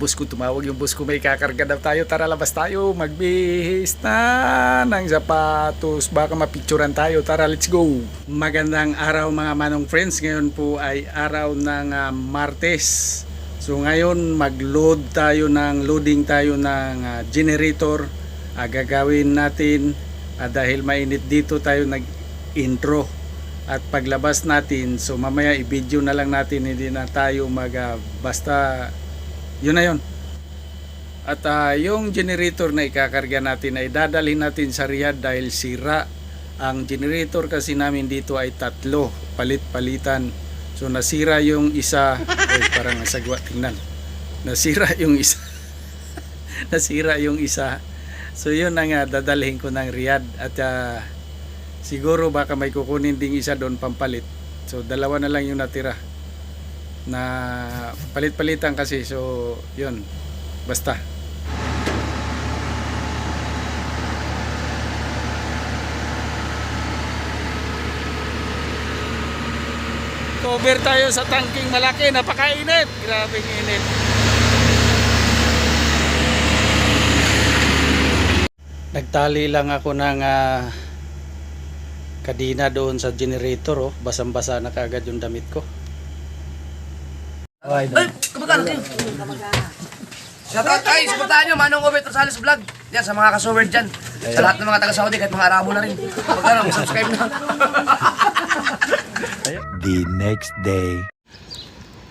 boss ko tumawag yung boss ko may kakarga daw tayo. Tara labas tayo magbihis na ng sapatos. Baka mapicturan tayo. Tara let's go. Magandang araw mga manong friends. Ngayon po ay araw ng ah, Martes. So ngayon mag-load tayo ng loading tayo ng ah, generator. Ah, gagawin natin. Ah, dahil mainit dito tayo nag-intro. At paglabas natin so mamaya i-video na lang natin. Hindi na tayo mag ah, basta yun na yun. At ah, yung generator na ikakarga natin ay dadalhin natin sa Riyadh dahil sira ang generator kasi namin dito ay tatlo palit-palitan. So nasira yung isa. Ay parang nasagwa tingnan. Nasira yung isa. Nasira yung isa. So yun na nga dadalhin ko ng Riyadh. At ah, siguro baka may kukunin ding isa doon pampalit. So dalawa na lang yung natira na palit-palitan kasi. So yun. Basta. Cover tayo sa tangking malaki. Napakainit. Grabing init. Nagtali lang ako ng ah, kadina doon sa generator oh. basang-basa na kaagad yung damit ko Ay, kamagana kayo. Shoutout ay, supportahan nyo, Manong Obet Rosales Vlog. Yan, sa mga kasuwer dyan. Sa lahat ng mga taga-Saudi, kahit mga Arabo na rin. Magkano, subscribe na. the next day.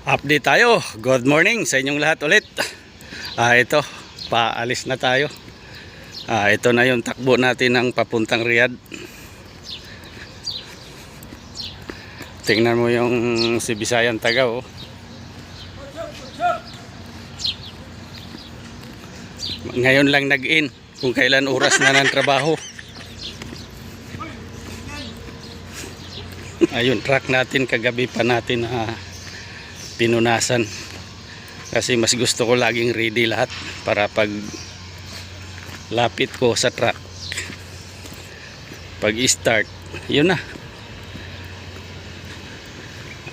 Update tayo. Good morning sa inyong lahat ulit. Ah, ito, paalis na tayo. Ah, ito na yung takbo natin ng papuntang Riyadh. Tingnan mo yung si Bisayan Taga oh. Ngayon lang nag-in kung kailan oras na ng trabaho. Ayun, truck natin kagabi pa natin na pinunasan. Kasi mas gusto ko laging ready lahat para pag lapit ko sa truck. Pag i-start, yun na.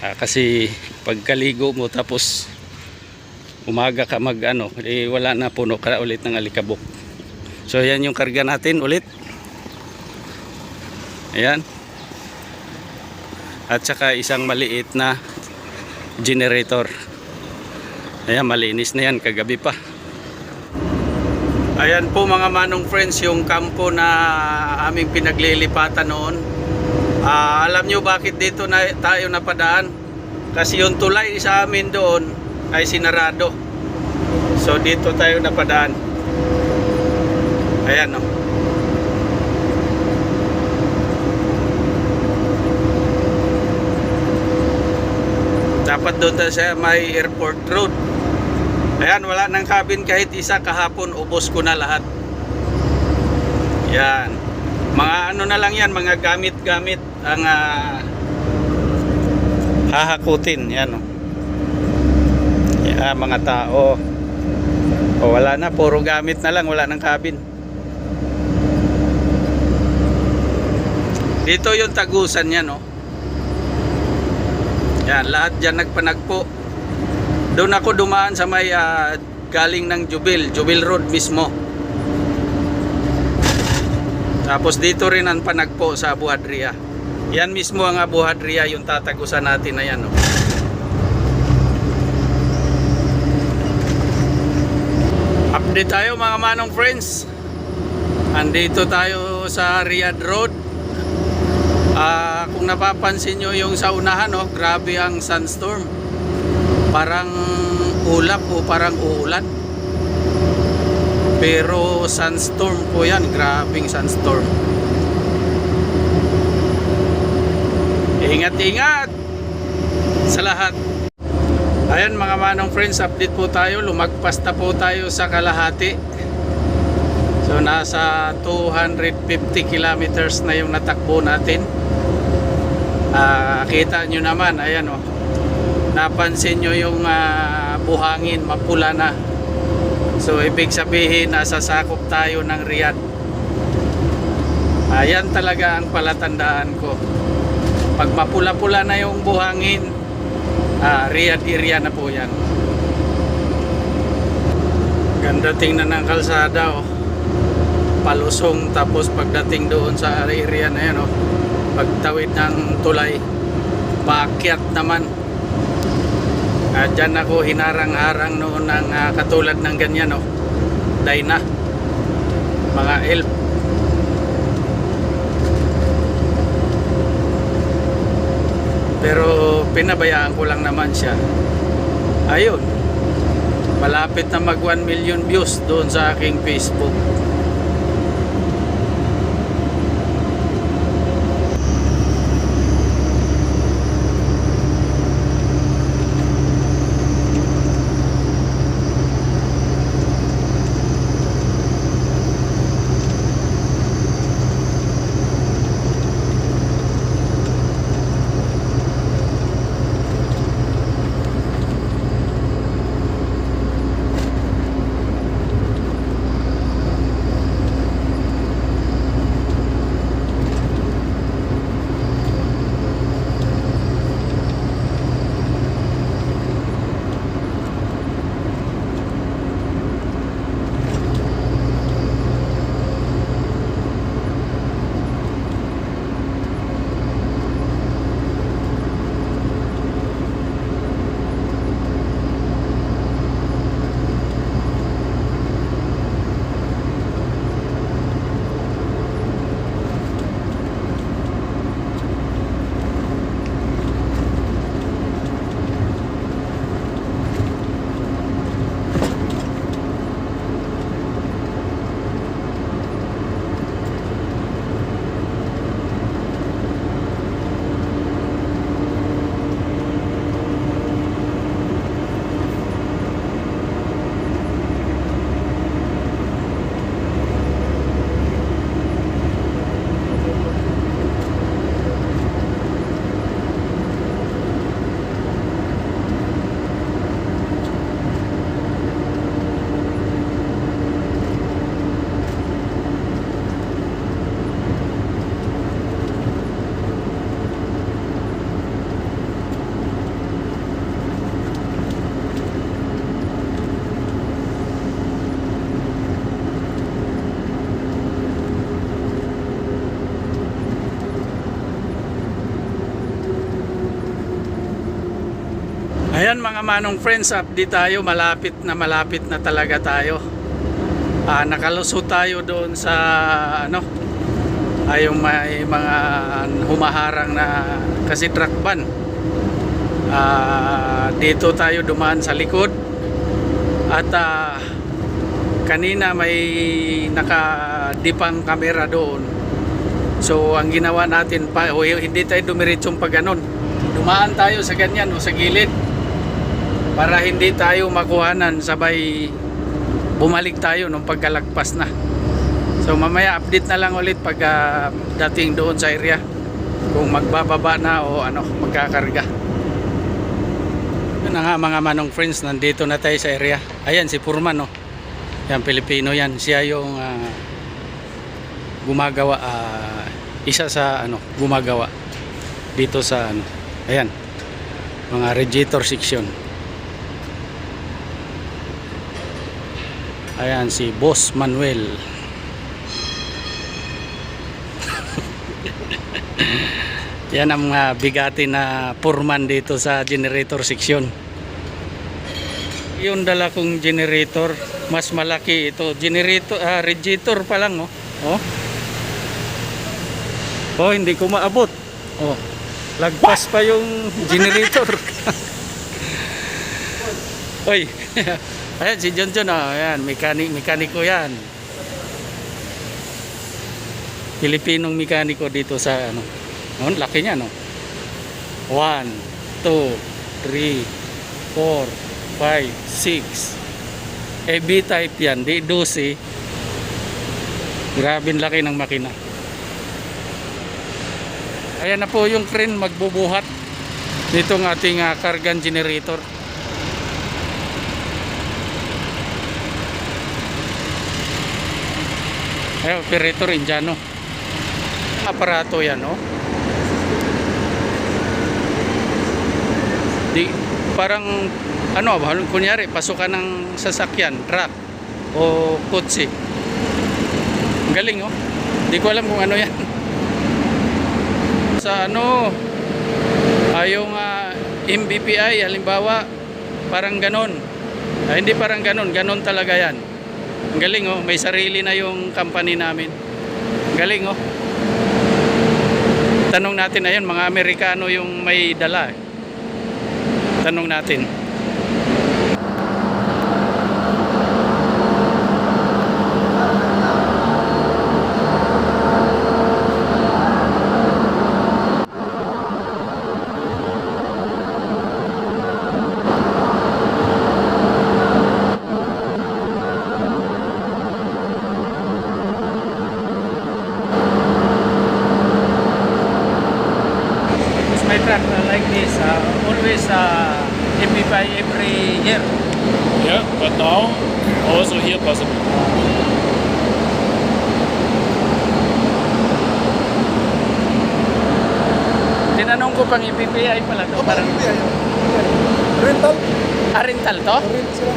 Ah, kasi pagkaligo mo tapos umaga ka mag ano, eh, wala na puno ka ulit ng alikabok. So yan yung karga natin ulit. Ayan. At saka isang maliit na generator. Ayan, malinis na yan kagabi pa. Ayan po mga manong friends yung kampo na aming pinaglilipatan noon. Ah, alam nyo bakit dito na tayo napadaan? Kasi yung tulay sa amin doon ay sinarado. So dito tayo napadaan. Ayan oh. no. Dapat doon tayo sa may airport road. Ayan, wala nang cabin kahit isa kahapon, ubos ko na lahat. Yan. Mga ano na lang yan, mga gamit-gamit ang ah, hahakutin. Yan o. Yan, mga tao. O wala na, puro gamit na lang, wala nang cabin. Dito yung tagusan yan, no? Yan, lahat dyan nagpanagpo. Doon ako dumaan sa may ah, galing ng Jubil, Jubil Road mismo. Tapos dito rin ang panagpo sa Abu Hadria. Yan mismo ang Abu Hadria, yung tatagusan natin na yan. Oh. Update tayo mga manong friends. Andito tayo sa Riyadh Road. Ah, kung napapansin nyo yung sa unahan, oh, grabe ang sunstorm. Parang ulap o parang uulan. Pero sunstorm po yan, grabing sunstorm. Ingat-ingat sa lahat. Ayan mga manong friends, update po tayo. Lumagpas na po tayo sa kalahati. So nasa 250 kilometers na yung natakbo natin. Ah, kita nyo naman, ayan oh. Napansin nyo yung ah, buhangin, mapula na. So ibig sabihin nasa sakop tayo ng Riyadh. Ayan talaga ang palatandaan ko. Pag mapula-pula na yung buhangin, ah, Riyadh area na po yan. Ganda tingnan ng kalsada oh. Palusong tapos pagdating doon sa area na yan oh. Pagtawid ng tulay, paakyat naman. Ah, dyan ako hinarang-harang noon ng ah, katulad ng ganyan oh. Dayna. Mga elf. Pero pinabayaan ko lang naman siya. Ayun. Malapit na mag 1 million views doon sa aking Facebook. Ayan mga manong friends, update tayo. Malapit na malapit na talaga tayo. Ah, nakalusot tayo doon sa ano, ay may mga humaharang na kasi truck van. Ah, dito tayo dumaan sa likod. At ah, kanina may nakadipang kamera doon. So ang ginawa natin pa, hindi tayo dumiritsong pag ganon. Dumaan tayo sa ganyan o sa gilid para hindi tayo makuhanan sabay bumalik tayo nung pagkalagpas na. So mamaya update na lang ulit pag ah, dating doon sa area. Kung magbababa na o ano magkakarga. Yun na nga mga manong friends nandito na tayo sa area. Ayan si Purman no yan Pilipino yan. Siya yung ah, gumagawa ah, isa sa ano gumagawa dito sa ano ayan mga radiator section Ayan si Boss Manuel. Yan ang uh, bigati na purman dito sa generator section. Yung dala kong generator, mas malaki ito. Generator, ah, radiator pa lang oh. Oh. Oh, hindi ko maabot. Oh. Lagpas pa yung generator. Oy. Ayan si John John oh. Ayan, mekanik mekaniko 'yan. Pilipinong mekaniko dito sa ano. Oh, laki niya no. 1 2 3 4 5 6 Eh B-type yan, di 12. Grabe ang laki ng makina. Ayan na po yung crane magbubuhat nitong ating uh, kargan generator. Ay, operator Indiano. Aparato yan, no? Di, parang, ano, kunyari, pasukan ng sasakyan, truck. o. Ang galing oh. Hindi ko alam kung ano yan. Sa ano, yung ah, MBPI, halimbawa, parang ganon. Ah, hindi parang ganon, ganon talaga yan. Galing oh, may sarili na yung company namin. Galing oh. Tanong natin ayun, mga Amerikano yung may dala. eh. Tanong natin. MPPI pala to. Parang Rental? ah, rental to? Rent sila.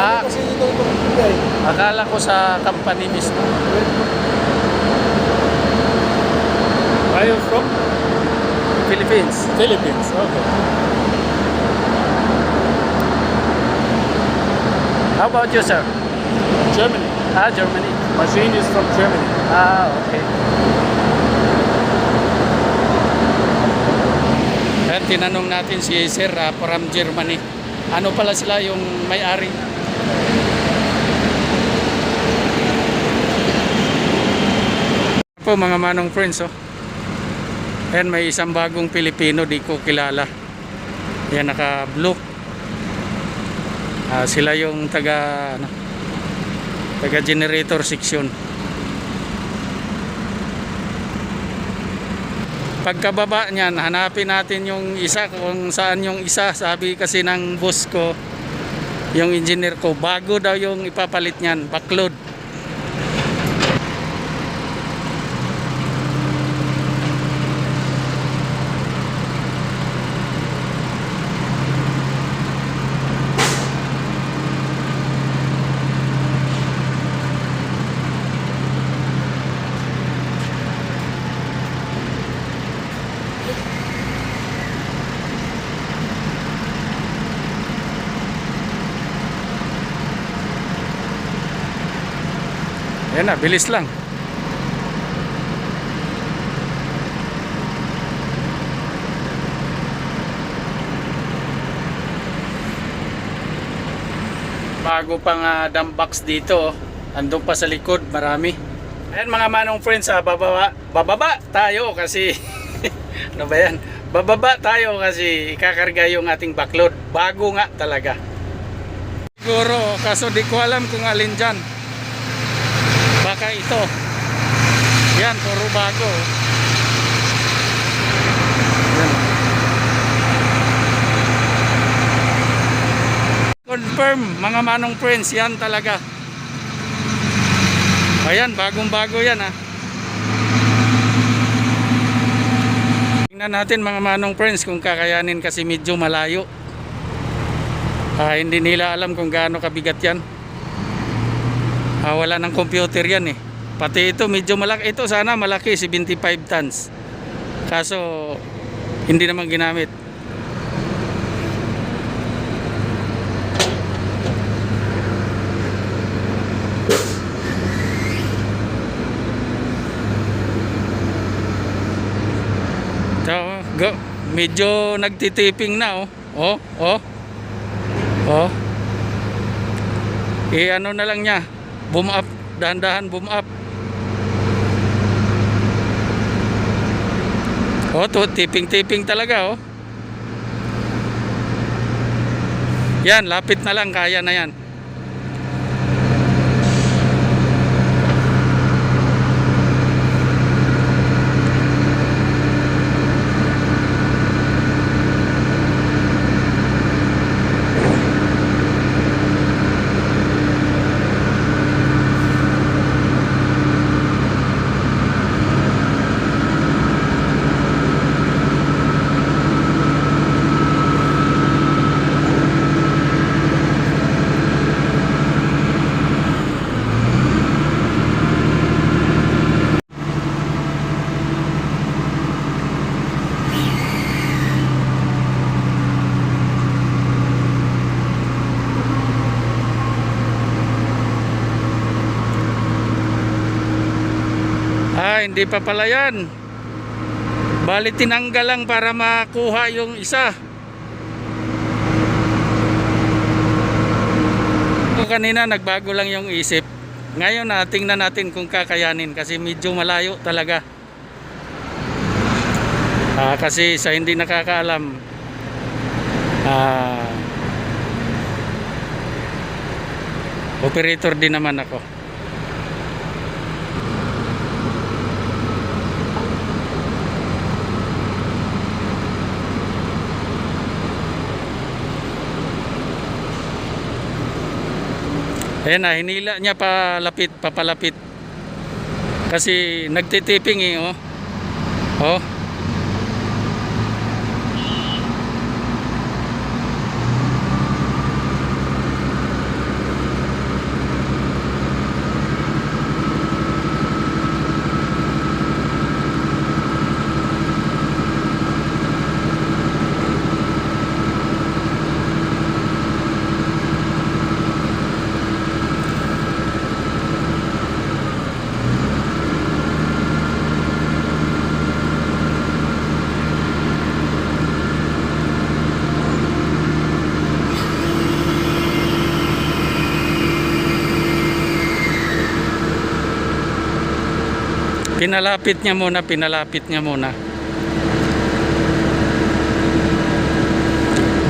Ah. Kasi dito ito bigay. Akala ko sa company mismo. Where are you from? Philippines. Philippines. Okay. How about you, sir? Germany. Ah, Germany. Machine is from Germany. Ah, okay. Ayan, tinanong natin si Sir ah, from Germany. Ano pala sila yung may-ari? po mga manong friends oh. Ayan, may isang bagong Pilipino di ko kilala. Ayan, naka blue. Ah, sila yung taga ano, taga generator section. Pagkababa niyan, hanapin natin yung isa kung saan yung isa. Sabi kasi ng boss ko, yung engineer ko, bago daw yung ipapalit niyan, backload. Ayan na, bilis lang. Bago pang uh, dump box dito, oh. andun pa sa likod, marami. Ayan mga manong friends, ah, bababa, bababa tayo kasi, ano ba yan? Bababa tayo kasi ikakarga yung ating backload. Bago nga talaga. Siguro, kaso di ko alam kung alin dyan. Baka ito. Yan, puro bago. Yan. Confirm, mga manong friends, yan talaga. Ayan, bagong bago yan ha. Tingnan natin mga manong friends kung kakayanin kasi medyo malayo. Ah, hindi nila alam kung gaano kabigat yan. Ah, wala ng computer yan eh. Pati ito medyo malaki. Ito sana malaki, 75 tons. Kaso hindi naman ginamit. So, go. Medyo nagtitiping na oh. Oh, oh. Oh. Eh ano na lang niya. Boom up, dahan-dahan boom up. Oh, to tiping-tiping talaga oh. Yan, lapit na lang kaya na yan. Hindi pa pala yan. Bali tinanggal lang para makuha yung isa. Kanina nagbago lang yung isip. Ngayon na tingnan natin kung kakayanin kasi medyo malayo talaga. Ah, kasi sa hindi nakakaalam ah operator din naman ako. Ayan na, hinila niya palapit, papalapit. Kasi nagtitiping eh, oh. Oh. Pinalapit niya muna, pinalapit niya muna.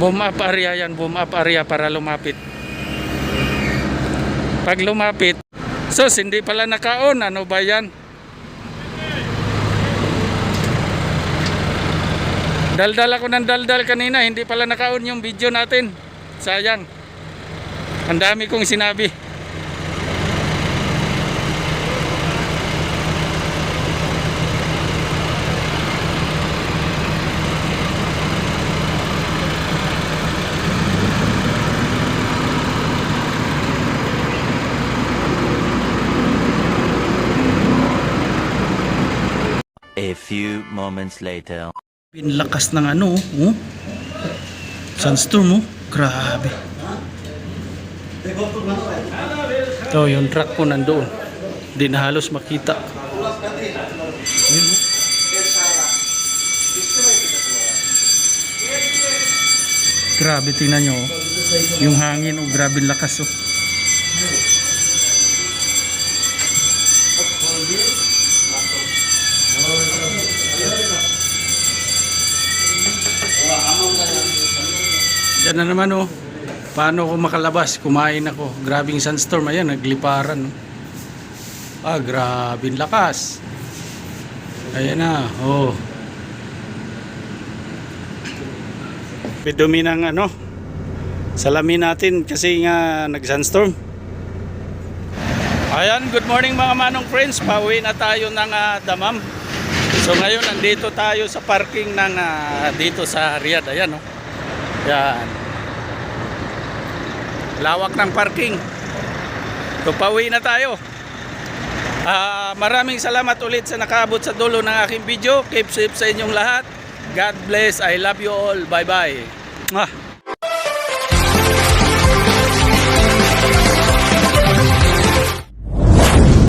Boom up area yan, boom up area para lumapit. Pag lumapit, sus, hindi pala naka-on, ano ba yan? Daldal ako ng daldal kanina, hindi pala naka-on yung video natin. Sayang. Ang dami kong sinabi. Moments later. Pinlakas ng ano, oh. Sunstorm, oh. Grabe. Ito, yung truck ko nandoon. Hindi na halos makita. Yun, oh. Grabe, tingnan nyo, oh. Yung hangin, oh. Grabe lakas, oh. Yan na naman oh. Paano ako makalabas? Kumain ako. Grabing sunstorm. Ayan, nagliparan. Oh. Ah, grabing lakas. Ayan na. Oh. Pidumi ng ano. Salamin natin kasi nga nag-sunstorm. Ayan, good morning mga manong friends. Pauwi na tayo ng ah, Damam. So ngayon nandito tayo sa parking ng ah, dito sa Riyadh. Ayan oh. Yan. Lawak ng parking. So pauwi na tayo. Ah, maraming salamat ulit sa nakaabot sa dulo ng aking video. Keep safe sa inyong lahat. God bless. I love you all. Bye bye. Mwah.